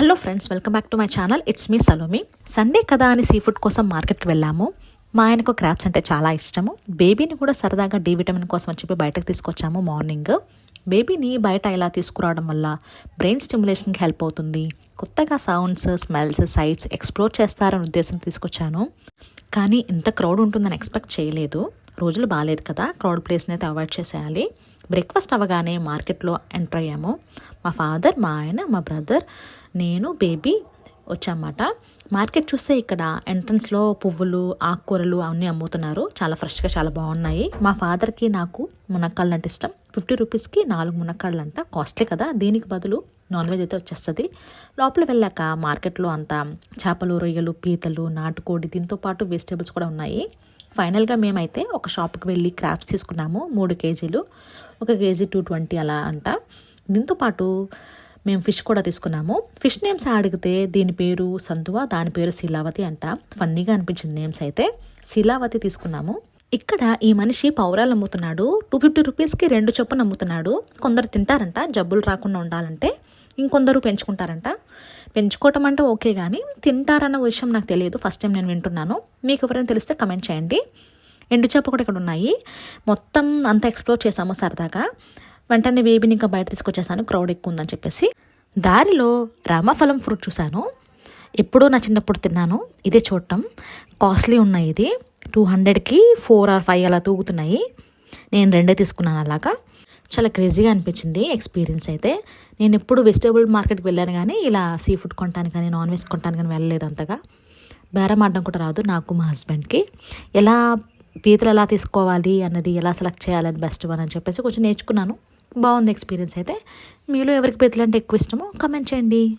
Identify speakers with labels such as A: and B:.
A: Hello friends welcome back to my channel it's me Salomi Sunday కదా అని sea food కోసం మార్కెట్కి వెళ్ళాము. మా ఆయనకు క్రాప్స్ అంటే చాలా ఇష్టము. బేబీని కూడా సరదాగా డి విటమిన్ కోసం అని చెప్పి బయటకు తీసుకొచ్చాము మార్నింగ్ బేబీని బయట ఇలా తీసుకురావడం వల్ల బ్రెయిన్ స్టిమ్యులేషన్కి హెల్ప్ అవుతుంది. కొత్తగా సౌండ్స్ స్మెల్స్ సైట్స్ ఎక్స్ప్లోర్ చేస్తారనే ఉద్దేశం తీసుకొచ్చాను. కానీ ఇంత క్రౌడ్ ఉంటుందని ఎక్స్పెక్ట్ చేయలేదు. రోజులు బాగాలేదు కదా. క్రౌడ్ ప్లేస్ని అయితే అవాయిడ్ చేసేయాలి. బ్రేక్ఫాస్ట్ అవ్వగానే మార్కెట్లో ఎంటర్ అయ్యాము. మా ఫాదర్ మా ఆయన మా బ్రదర్ నేను బేబీ వచ్చామాట మార్కెట్ చూస్తే ఇక్కడ ఎంట్రన్స్లో పువ్వులు ఆకుకూరలు అన్నీ అమ్ముతున్నారు. చాలా ఫ్రెష్గా చాలా బాగున్నాయి. మా ఫాదర్కి నాకు మునక్కాళ్ళు అంటే ఇష్టం. ఫిఫ్టీ రూపీస్కి నాలుగు మునక్కాళ్ళు అంట కాస్ట్లీ కదా. దీనికి బదులు నాన్ వెజ్ అయితే వచ్చేస్తుంది. లోపల వెళ్ళాక మార్కెట్లో అంతా చేపలు రొయ్యలు పీతలు నాటుకోడి దీంతో పాటు వెజిటేబుల్స్ కూడా ఉన్నాయి. ఫైనల్గా మేమైతే ఒక షాప్కి వెళ్ళి క్రాప్స్ తీసుకున్నాము. మూడు కేజీలు. ఒక కేజీ టూ ట్వంటీ అలా అంట. దీంతో పాటు మేము ఫిష్ కూడా తీసుకున్నాము. ఫిష్ నేమ్స్ అడిగితే దీని పేరు సందువ దాని పేరు శీలావతి అంట. ఫన్నీగా అనిపించింది నేమ్స్ అయితే. శీలావతి తీసుకున్నాము. ఇక్కడ ఈ మనిషి పౌరాలు అమ్ముతున్నాడు టూ ఫిఫ్టీ రూపీస్కి రెండు చొప్పున అమ్ముతున్నాడు కొందరు తింటారంట జబ్బులు రాకుండా ఉండాలంటే ఇంకొందరు పెంచుకుంటారంట. పెంచుకోవటం అంటే ఓకే కానీ తింటారన్న విషయం నాకు తెలియదు. ఫస్ట్ టైం నేను వింటున్నాను. మీకు ఎవరైనా తెలిస్తే కమెంట్ చేయండి. ఎండు చేప కూడా ఇక్కడ ఉన్నాయి. మొత్తం అంతా ఎక్స్ప్లోర్ చేసాము సరదాగా. వెంటనే బేబీని ఇంకా బయట తీసుకొచ్చేసాను. క్రౌడ్ ఎక్కువ ఉందని చెప్పేసి. దారిలో రామఫలం ఫ్రూట్ చూశాను. ఎప్పుడూ నా చిన్నప్పుడు తిన్నాను. ఇదే చూడటం. కాస్ట్లీ ఉన్నాయి ఇది. టూ హండ్రెడ్కి ఫోర్ ఆర్ ఫైవ్ అలా తూగుతున్నాయి. నేను రెండే తీసుకున్నాను అలాగా. చాలా క్రేజీగా అనిపించింది ఎక్స్పీరియన్స్ అయితే. నేను ఎప్పుడు వెజిటేబుల్ మార్కెట్కి వెళ్ళాను కానీ ఇలా సీ ఫుడ్ కొనడానికి కానీ నాన్ వెజ్ కొనడానికి కానీ వెళ్ళలేదు అంతగా. బేరం ఆడడం కూడా రాదు నాకు మా హస్బెండ్కి ఎలా పీతలు ఎలా తీసుకోవాలి అన్నది ఎలా సెలెక్ట్ చేయాలని బెస్ట్ వన్ అని చెప్పేసి కొంచెం నేర్చుకున్నాను. బాగుంది ఎక్స్పీరియన్స్ అయితే. మీలో ఎవరికి పీతలు అంటే ఎక్కువ ఇష్టమో కమెంట్ చేయండి.